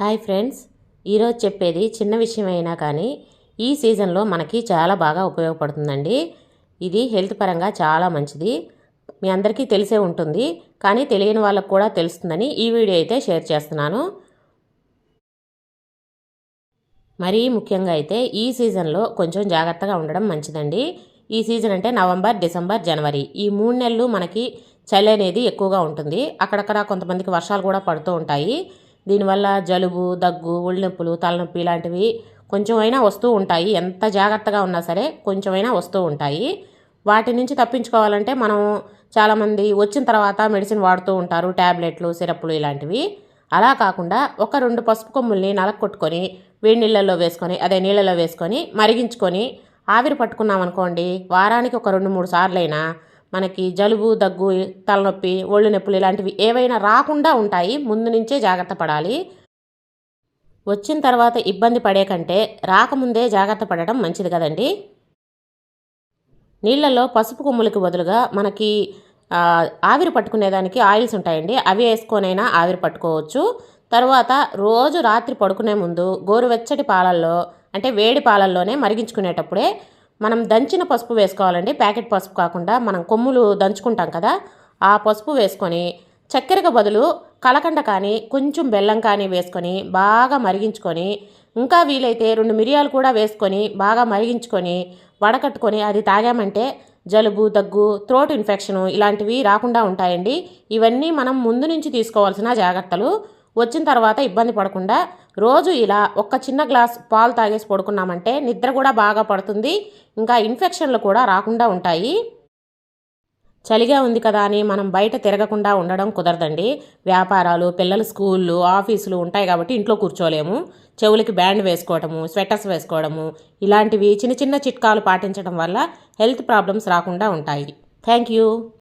Hi friends ఈరోజు చెప్పేది చిన్న విషయమైనా కానీ ఈ సీజన్లో మనకి చాలా బాగా ఉపయోగపడుతుందండి. ఇది హెల్త్ పరంగా చాలా మంచిది. మీ అందరికీ తెలిసే ఉంటుంది కానీ తెలియని వాళ్ళకు కూడా తెలుస్తుందని ఈ వీడియో అయితే షేర్ చేస్తున్నాను. మరీ ముఖ్యంగా అయితే ఈ సీజన్లో కొంచెం జాగ్రత్తగా ఉండడం మంచిదండి. ఈ సీజన్ అంటే నవంబర్ డిసెంబర్ జనవరి. ఈ మూడు నెలలు మనకి చలి అనేది ఎక్కువగా ఉంటుంది. అక్కడక్కడ కొంతమందికి వర్షాలు కూడా పడుతూ ఉంటాయి. దీనివల్ల జలుబు దగ్గు ఒళ్ళనొప్పులు తలనొప్పి ఇలాంటివి కొంచెమైనా వస్తూ ఉంటాయి. ఎంత జాగ్రత్తగా ఉన్నా సరే కొంచెమైనా వస్తూ ఉంటాయి. వాటి నుంచి తప్పించుకోవాలంటే మనం చాలామంది వచ్చిన తర్వాత మెడిసిన్ వాడుతూ ఉంటారు. ట్యాబ్లెట్లు సిరప్లు ఇలాంటివి. అలా కాకుండా ఒక రెండు పసుపు కొమ్ముల్ని నలకొట్టుకొని వేడి నీళ్ళల్లో వేసుకొని అదే నీళ్ళలో వేసుకొని మరిగించుకొని ఆవిరి పట్టుకున్నాం అనుకోండి వారానికి ఒక రెండు మూడు సార్లైనా మనకి జలుబు దగ్గు తలనొప్పి ఒళ్ళు నొప్పులు ఇలాంటివి ఏవైనా రాకుండా ఉంటాయి. ముందు నుంచే జాగ్రత్త పడాలి. వచ్చిన తర్వాత ఇబ్బంది పడే కంటే రాకముందే జాగ్రత్త పడటం మంచిది కదండి. నీళ్ళల్లో పసుపు కొమ్ములకి బదులుగా మనకి ఆవిరి పట్టుకునేదానికి ఆయిల్స్ ఉంటాయండి. అవి వేసుకొనైనా ఆవిరి పట్టుకోవచ్చు. తర్వాత రోజు రాత్రి పడుకునే ముందు గోరువెచ్చటి పాలల్లో అంటే వేడి పాలల్లోనే మరిగించుకునేటప్పుడే మనం దంచిన పసుపు వేసుకోవాలండి. ప్యాకెట్ పసుపు కాకుండా మనం కొమ్ములు దంచుకుంటాం కదా ఆ పసుపు వేసుకొని చక్కెరకు బదులు కలకండ కానీ కొంచెం బెల్లం కానీ వేసుకొని బాగా మరిగించుకొని ఇంకా వీలైతే రెండు మిరియాలు కూడా వేసుకొని బాగా మరిగించుకొని వడకట్టుకొని అది తాగామంటే జలుబు దగ్గు థ్రోట్ ఇన్ఫెక్షన్ ఇలాంటివి రాకుండా ఉంటాయండి. ఇవన్నీ మనం ముందు నుంచి తీసుకోవాల్సిన జాగ్రత్తలు. వచ్చిన తర్వాత ఇబ్బంది పడకుండా రోజు ఇలా ఒక్క చిన్న గ్లాస్ పాలు తాగేసి పడుకున్నామంటే నిద్ర కూడా బాగా పడుతుంది ఇంకా ఇన్ఫెక్షన్లు కూడా రాకుండా ఉంటాయి. చలిగా ఉంది కదా అని మనం బయట తిరగకుండా ఉండడం కుదరదండి. వ్యాపారాలు పిల్లల స్కూళ్ళు ఆఫీసులు ఉంటాయి కాబట్టి ఇంట్లో కూర్చోలేము. చెవులకి బ్యాండ్ వేసుకోవడము స్వెటర్స్ వేసుకోవడము ఇలాంటివి చిన్న చిన్న చిట్కాలు పాటించడం వల్ల హెల్త్ ప్రాబ్లమ్స్ రాకుండా ఉంటాయి. Thank you.